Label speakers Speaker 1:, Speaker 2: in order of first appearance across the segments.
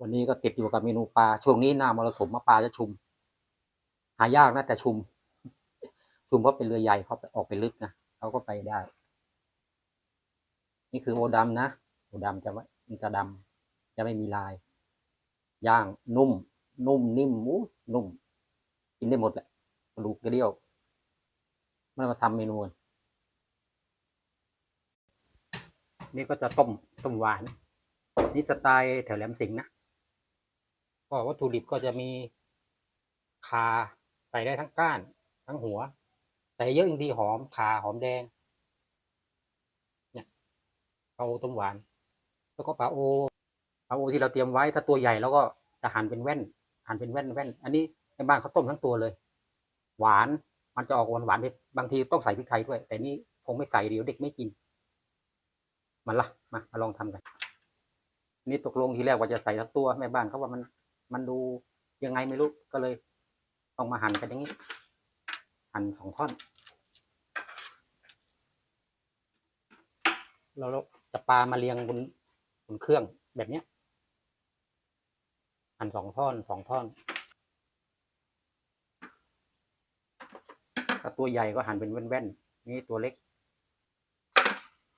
Speaker 1: วันนี้ก็ติดอยู่กับเมนูปลา ช่วงนี้หน้ามรสุมมาปลาจะชุม หายากนะแต่ชุม ชุมเพราะเป็นเรือใหญ่เขาไปออกไปลึกนะเขาก็ไปได้ นี่คือโอดำนะโอดำจะว่ามันจะดำจะไม่มีลาย ย่างนุ่ม นุ่มนิ่มอู้นุ่ม กินได้หมดแหละกระดูกกระเดี่ยวไม่มาทำเมนูนนี่ก็จะต้มต้มหวาน นี่สไตล์แถวแหลมสิงห์นะ ก็วัตถุดิบก็จะมีคาใส่ได้ทั้งก้าน ทั้งหัว ใส่เยอะยิ่งดีหอมคาหอมแดงเนี่ยปลาโอต้มหวาน แล้วก็ปลาโอปลาโอที่เราเตรียมไว้ถ้าตัวใหญ่แล้วก็จะหั่นเป็นแว่น หั่นเป็นแว่นแว่น อันนี้ในบ้านเขาต้มทั้งตัวเลย หวานมันจะออกหวานหวานบางทีต้องใส่พริกไทยด้วย แต่นี่คงไม่ใส่เดี๋ยวเด็กไม่กินมันละมามาลองทำกัน นี่ตกลงทีแรกว่าจะใส่ทั้งตัวแม่บ้านเขาว่ามัน มันดูยังไงไม่รู้ก็เลยต้องมาหั่นกันอย่างนี้ หั่นสองท่อน เราจะปลามาเรียงบนบนเครื่องแบบเนี้ยหั่นสองท่อนสองท่อนถ้าตัวใหญ่ก็หั่นเป็นแว่นๆนี่ตัวเล็ก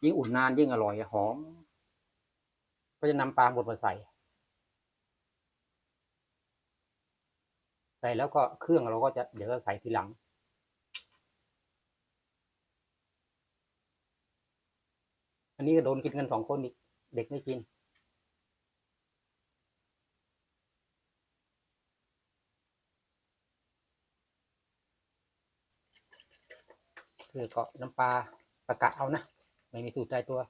Speaker 1: ยิ่งอุ่นนานยิ่งอร่อยหอม ก็จะนำปลาบดมาใส่ ใส่แล้วก็เครื่องเราก็จะเดี๋ยวจะใส่ทีหลัง อันนี้ก็โดนกินกันสองคนอีกเด็กไม่กินคือก็น้ำปลาตะกะเอานะ ไม่มีสูตรใจตัว